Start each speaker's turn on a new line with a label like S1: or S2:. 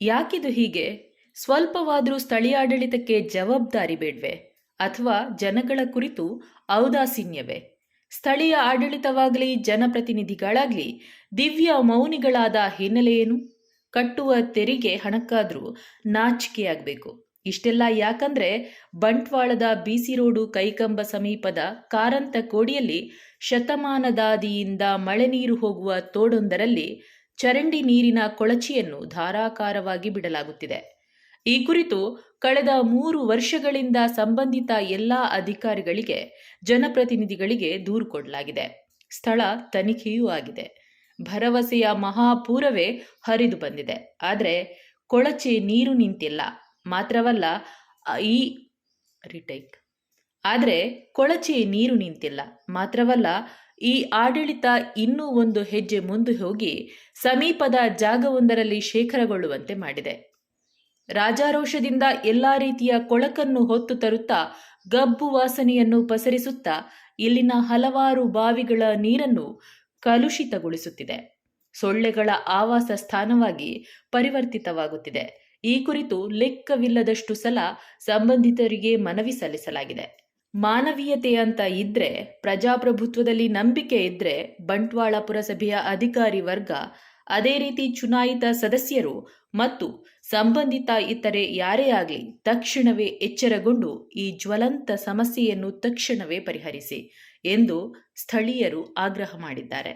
S1: ಯಾಕಿದು ಹೀಗೆ? ಸ್ವಲ್ಪವಾದರೂ ಸ್ಥಳೀಯಾಡಳಿತಕ್ಕೆ ಜವಾಬ್ದಾರಿ ಬೇಡ್ವೆ ಅಥವಾ ಜನಗಳ ಕುರಿತು ಔದಾಸೀನ್ಯವೇ? ಸ್ಥಳೀಯ ಆಡಳಿತವಾಗಲಿ ಜನಪ್ರತಿನಿಧಿಗಳಾಗಲಿ ದಿವ್ಯ ಮೌನಿಗಳಾದ ಹಿನ್ನೆಲೆಯೇನು? ಕಟ್ಟುವ ತೆರಿಗೆ ಹಣಕ್ಕಾದರೂ ನಾಚಿಕೆಯಾಗಬೇಕು. ಇಷ್ಟೆಲ್ಲ ಯಾಕಂದ್ರೆ ಬಂಟ್ವಾಳದ ಬಿಸಿ ರೋಡು ಕೈಕಂಬ ಸಮೀಪದ ಕಾರಂತ ಕೋಡಿಯಲ್ಲಿ ಶತಮಾನದಾದಿಯಿಂದ ಮಳೆ ನೀರು ಹೋಗುವ ತೋಡೊಂದರಲ್ಲಿ ಚರಂಡಿ ನೀರಿನ ಕೊಳಚಿಯನ್ನು ಧಾರಾಕಾರವಾಗಿ ಬಿಡಲಾಗುತ್ತಿದೆ. ಈ ಕುರಿತು ಕಳೆದ ಮೂರು ವರ್ಷಗಳಿಂದ ಸಂಬಂಧಿತ ಎಲ್ಲ ಅಧಿಕಾರಿಗಳಿಗೆ, ಜನಪ್ರತಿನಿಧಿಗಳಿಗೆ ದೂರು ಕೊಡಲಾಗಿದೆ. ಸ್ಥಳ ತನಿಖೆಯೂ ಆಗಿದೆ. ಭರವಸೆಯ ಮಹಾಪೂರವೇ ಹರಿದು ಬಂದಿದೆ. ಆದರೆ ಕೊಳಚೆ ನೀರು ನಿಂತಿಲ್ಲ. ಮಾತ್ರವಲ್ಲ, ಈ ರಿಟೈಕ್ ಆದರೆ ಕೊಳಚೆ ನೀರು ನಿಂತಿಲ್ಲ. ಮಾತ್ರವಲ್ಲ ಈ ಆಡಳಿತ ಇನ್ನೂ ಒಂದು ಹೆಜ್ಜೆ ಮುಂದೆ ಹೋಗಿ ಸಮೀಪದ ಜಾಗವೊಂದರಲ್ಲಿ ಶೇಖರಗೊಳ್ಳುವಂತೆ ಮಾಡಿದೆ. ರಾಜಾರೋಷದಿಂದ ಎಲ್ಲಾ ರೀತಿಯ ಕೊಳಕನ್ನು ಹೊತ್ತು ತರುತ್ತಾ ಗಬ್ಬು ವಾಸನೆಯನ್ನು ಪಸರಿಸುತ್ತಾ ಇಲ್ಲಿನ ಹಲವಾರು ಬಾವಿಗಳ ನೀರನ್ನು ಕಲುಷಿತಗೊಳಿಸುತ್ತಿದೆ. ಸೊಳ್ಳೆಗಳ ಆವಾಸ ಸ್ಥಾನವಾಗಿ ಪರಿವರ್ತಿತವಾಗುತ್ತಿದೆ. ಈ ಕುರಿತು ಲೆಕ್ಕವಿಲ್ಲದಷ್ಟು ಸಲ ಸಂಬಂಧಿತರಿಗೆ ಮನವಿ ಸಲ್ಲಿಸಲಾಗಿದೆ. ಮಾನವೀಯತೆ ಅಂತ ಇದ್ರೆ, ಪ್ರಜಾಪ್ರಭುತ್ವದಲ್ಲಿ ನಂಬಿಕೆ ಇದ್ರೆ, ಬಂಟ್ವಾಳ ಪುರಸಭೆಯ ಅಧಿಕಾರಿ ವರ್ಗ, ಅದೇ ರೀತಿ ಚುನಾಯಿತ ಸದಸ್ಯರು ಮತ್ತು ಸಂಬಂಧಿತ ಇತರೆ ಯಾರೇ ಆಗಲಿ ತಕ್ಷಣವೇ ಎಚ್ಚರಗೊಂಡು ಈ ಜ್ವಲಂತ ಸಮಸ್ಯೆಯನ್ನು ತಕ್ಷಣವೇ ಪರಿಹರಿಸಿ ಎಂದು ಸ್ಥಳೀಯರು ಆಗ್ರಹ ಮಾಡಿದ್ದಾರೆ.